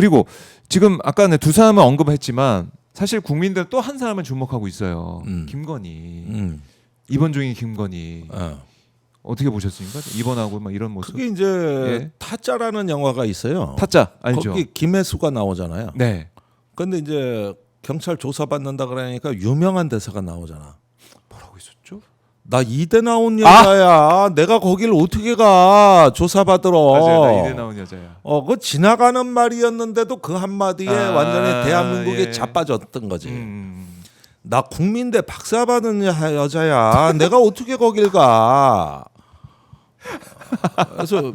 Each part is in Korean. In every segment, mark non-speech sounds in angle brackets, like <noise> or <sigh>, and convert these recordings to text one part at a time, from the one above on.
그리고 지금 아까 네, 두 사람은 언급했지만 사실 국민들 또 한 사람을 주목하고 있어요. 음. 김건희 음. 이번 중인 김건희 어. 어떻게 보셨습니까? 입원하고 막 이런 모습. 그게 이제 예. 타짜라는 영화가 있어요. 타짜 알죠? 거기 김혜수가 나오잖아요. 네. 근데 이제 경찰 조사 받는다 그러니까 유명한 대사가 나오잖아. 나 이대 나온 아! 여자야. 내가 거길 어떻게 가 조사 받으러. 맞아요. 나 이대 나온 여자야. 어, 그 지나가는 말이었는데도 그 한마디에 아, 완전히 대한민국이 예. 자빠졌던 거지. 음. 나 국민대 박사 받은 여- 여자야. 내가 어떻게 거길 가? 그래서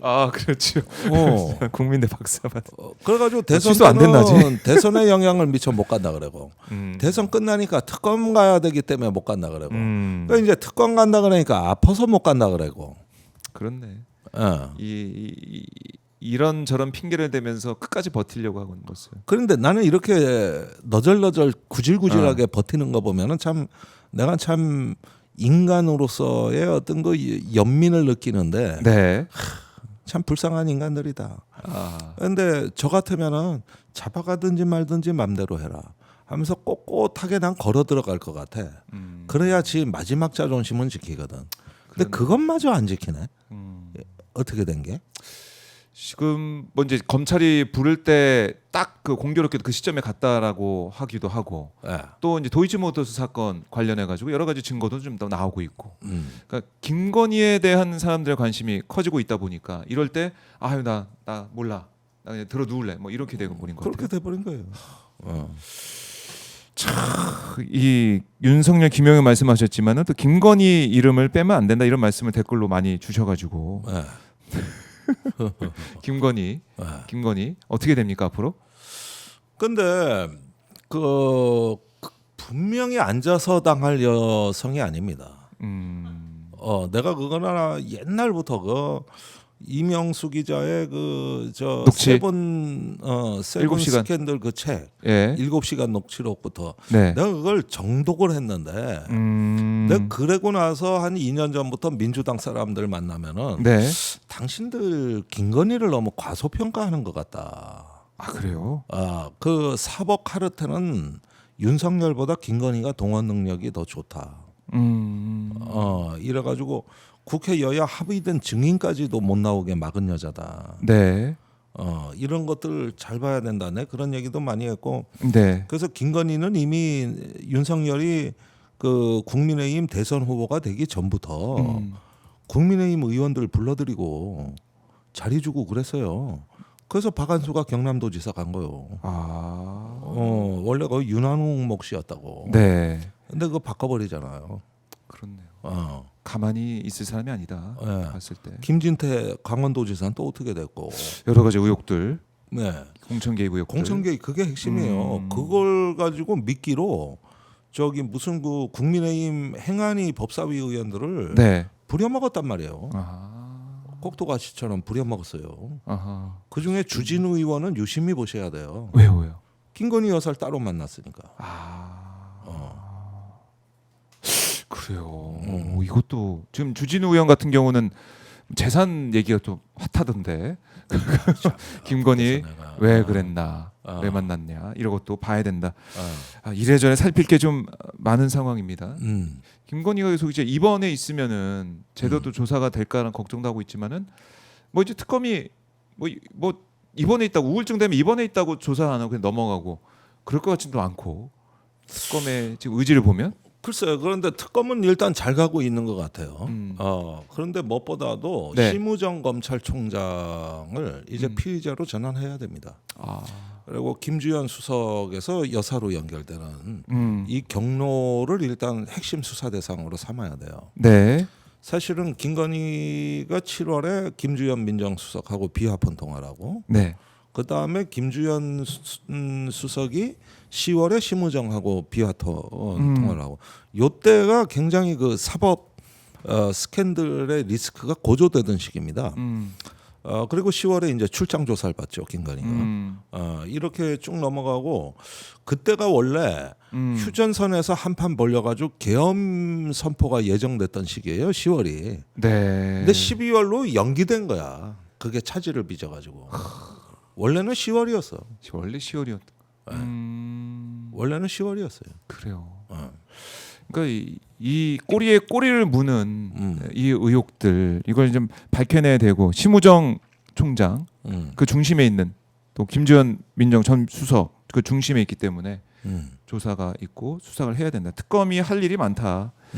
아 그렇죠. 어, <laughs> 국민대 박사만. 어, 그래가지고 대선 취소 안. 때는 <laughs> 대선에 영향을 미쳐 못 간다 그러고 음. 대선 끝나니까 특검 가야 되기 때문에 못 간다 그러고 음. 그러니까 이제 특검 간다 그러니까 아파서 못 간다 그러고 그렇네. 어. 이, 이, 이 이런 저런 핑계를 대면서 끝까지 버티려고 하고 있는 모습. 그런데 나는 이렇게 너절너절 구질구질하게 어. 버티는 거 보면은 참 내가 참 인간으로서의 어떤 그 연민을 느끼는데 네. 참 불쌍한 인간들이다. 아. 근데 저 같으면은 잡아가든지 말든지 맘대로 해라 하면서 꼿꼿하게 난 걸어 들어갈 것 같아. 음. 그래야지 마지막 자존심은 지키거든. 근데 그러네. 그것마저 안 지키네. 음. 어떻게 된 게? 지금 뭐 이제 검찰이 부를 때 딱 그 공교롭게 그 시점에 갔다라고 하기도 하고 예. 또 이제 도이치모터스 사건 관련해 가지고 여러 가지 증거도 좀 더 나오고 있고 음. 그러니까 김건희에 대한 사람들의 관심이 커지고 있다 보니까 이럴 때 아유 나 나 몰라 나 그냥 들어 누울래 뭐 이렇게 되고 버린 것 그렇게 같아요. 돼버린 거예요. 어. 이 윤석열 김영현 말씀하셨지만은 또 김건희 이름을 빼면 안 된다 이런 말씀을 댓글로 많이 주셔가지고 예. <laughs> 김건희 예. 김건희 어떻게 됩니까 앞으로? 근데 그, 그 분명히 앉아서 당할 여성이 아닙니다. 음. 어 내가 그거나 옛날부터 그 이명수 기자의 그 녹취? 세븐 어 세븐 일곱 시간. 스캔들 그책 예. 일곱 시간 녹취록부터 네. 내가 그걸 정독을 했는데 음. 내가 그러고 나서 한 2년 전부터 민주당 사람들 만나면은 네. 당신들 김건희를 너무 과소평가하는 것 같다. 아 그래요? 아, 그 사법 카르텔은 윤석열보다 김건희가 동원 능력이 더 좋다. 음. 어, 이래 가지고 국회 여야 합의된 증인까지도 못 나오게 막은 여자다. 네. 어, 이런 것들 잘 봐야 된다. 네, 그런 얘기도 많이 했고. 네. 그래서 김건희는 이미 윤석열이 그 국민의힘 대선 후보가 되기 전부터 음. 국민의힘 의원들 불러들이고 자리 주고 그랬어요. 그래서 박한수가 경남도지사 간 거요. 아. 어 원래 그 윤한홍 몫이었다고. 네. 근데 그거 바꿔버리잖아요. 그렇네요. 어. 가만히 있을 사람이 아니다. 예. 봤을 때 김진태 강원도지사는 또 어떻게 됐고. 여러 가지 의혹들, 네. 공천 개입 의혹들. 공천개입 그게 핵심이에요. 음. 그걸 가지고 미끼로 저기 무슨 그 국민의힘 행안위 법사위 의원들을 네. 부려먹었단 말이에요. 아. 꼭두가시처럼 부려먹었어요. 아하. 그 중에 주진우 의원은 유심히 보셔야 돼요. 왜요, 왜요? 김건희 여사를 따로 만났으니까. 아. 어. 그래요. 음. 어, 이것도 지금 주진우 의원 같은 경우는 재산 얘기가 좀 핫하던데. <laughs> 김건희 그래서 내가, 왜 어, 그랬나, 어. 왜 만났냐 이런 것도 봐야 된다. 어. 아, 이래저래 살필 게 좀 많은 상황입니다. 음. 김건희가 계속 이제 입원해 있으면은 제대로 음. 조사가 될까라는 걱정도 하고 있지만은 뭐 이제 특검이 뭐 뭐 입원해 있다고 우울증 때문에 입원해 있다고 조사 안 하고 그냥 넘어가고 그럴 것 같지도 않고 특검의 지금 의지를 보면 글쎄요. 그런데 특검은 일단 잘 가고 있는 것 같아요. 음. 어, 그런데 무엇보다도 네. 심우정 검찰총장을 이제 음. 피의자로 전환해야 됩니다. 아, 그리고 김주현 수석에서 여사로 연결되는 음, 이 경로를 일단 핵심 수사 대상으로 삼아야 돼요. 네, 사실은 김건희가 7월에 김주현 민정수석하고 비화폰 통화를 하고 네, 그 다음에 김주현 수, 음, 수석이 10월에 심우정하고 비화토 어, 음. 통화를 하고 요때가 굉장히 그 사법 어, 스캔들의 리스크가 고조되던 시기입니다. 음, 어, 그리고 10월에 이제 출장 조사를 받죠 김건희가. 음, 어, 이렇게 쭉 넘어가고 그때가 원래 음. 휴전선에서 한판 벌려가지고 계엄 선포가 예정됐던 시기예요 10월이. 네. 근데 12월로 연기된 거야. 그게 차질을 빚어가지고. 원래는 10월이었어. 원래 10월이었. 네. 음, 원래는 10월이었어요. 그래요. 어. 그러니까 이, 이 꼬리에 꼬리를 무는 음. 이 의혹들 이걸 좀 밝혀내야 되고 심우정 총장 음. 그 중심에 있는 또 김주현 민정 전 수석 그 중심에 있기 때문에 음. 조사가 있고 수사를 해야 된다. 특검이 할 일이 많다. 음.